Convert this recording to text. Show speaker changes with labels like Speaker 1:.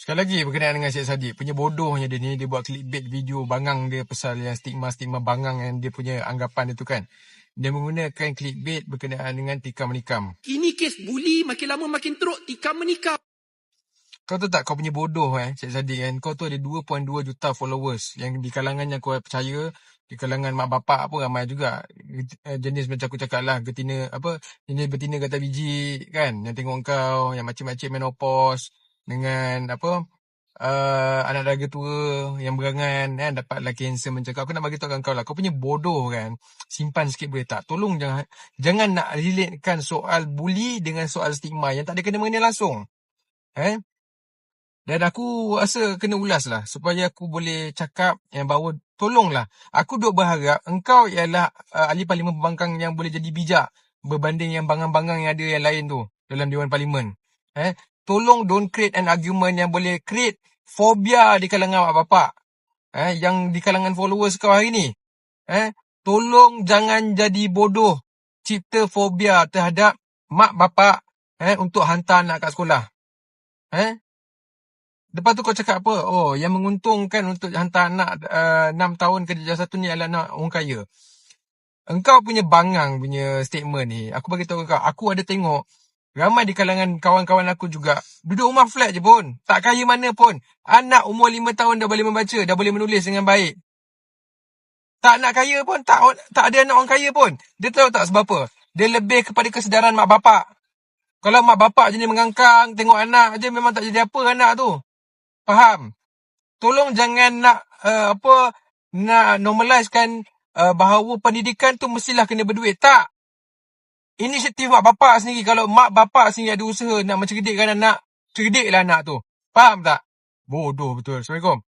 Speaker 1: Sekali lagi berkenaan dengan Syed Saddiq. Punya bodohnya dia ni, dia buat clickbait video bangang dia pasal yang stigma-stigma bangang yang dia punya anggapan itu kan. Dia menggunakan clickbait berkenaan dengan tikam menikam.
Speaker 2: Ini kes buli makin lama makin teruk. Tikam menikam.
Speaker 1: Kau tahu tak kau punya bodoh eh, Syed Saddiq kan. Kau tu ada 2.2 juta followers yang di kalangan yang kau percaya, di kalangan mak bapak pun ramai juga. Eh, Jenis macam aku cakap lah, getina, apa, jenis betina kata biji kan. Yang tengok kau, yang makcik-makcik menopause dengan apa, uh, anak dara tua yang berangan kan dapatlah kanser macam kau. Aku nak bagi tahu kau lah. Kau punya bodoh kan. Simpan sikit boleh tak? Tolong jangan jangan nak relatekan soal bully dengan soal stigma yang tak ada kena mengena langsung. Eh? Dan aku rasa kena ulas lah supaya aku boleh cakap yang bahawa tolonglah. Aku duk berharap engkau ialah uh, ahli parlimen pembangkang yang boleh jadi bijak berbanding yang bangang-bangang yang ada yang lain tu dalam Dewan Parlimen. Eh? Tolong don't create an argument yang boleh create fobia di kalangan mak bapak. Eh? Yang di kalangan followers kau hari ni. Eh? Tolong jangan jadi bodoh cipta fobia terhadap mak bapak eh, untuk hantar anak kat sekolah. Eh? Lepas tu kau cakap apa? Oh, yang menguntungkan untuk hantar anak uh, 6 tahun ke satu ni adalah anak orang kaya. Engkau punya bangang punya statement ni, aku bagi tahu kau, aku ada tengok ramai di kalangan kawan-kawan aku juga duduk rumah flat je pun. Tak kaya mana pun. Anak umur 5 tahun dah boleh membaca, dah boleh menulis dengan baik. Tak nak kaya pun, tak tak ada anak orang kaya pun. Dia tahu tak sebab apa? Dia lebih kepada kesedaran mak bapak. Kalau mak bapak jenis mengangkang, tengok anak je memang tak jadi apa anak tu. Faham? Tolong jangan nak uh, apa nak normalizekan uh, bahawa pendidikan tu mestilah kena berduit. Tak. Inisiatif mak bapak sendiri. Kalau mak bapak sendiri ada usaha nak mencerdikkan anak, cerdiklah anak tu. Faham tak? Bodoh betul. Assalamualaikum.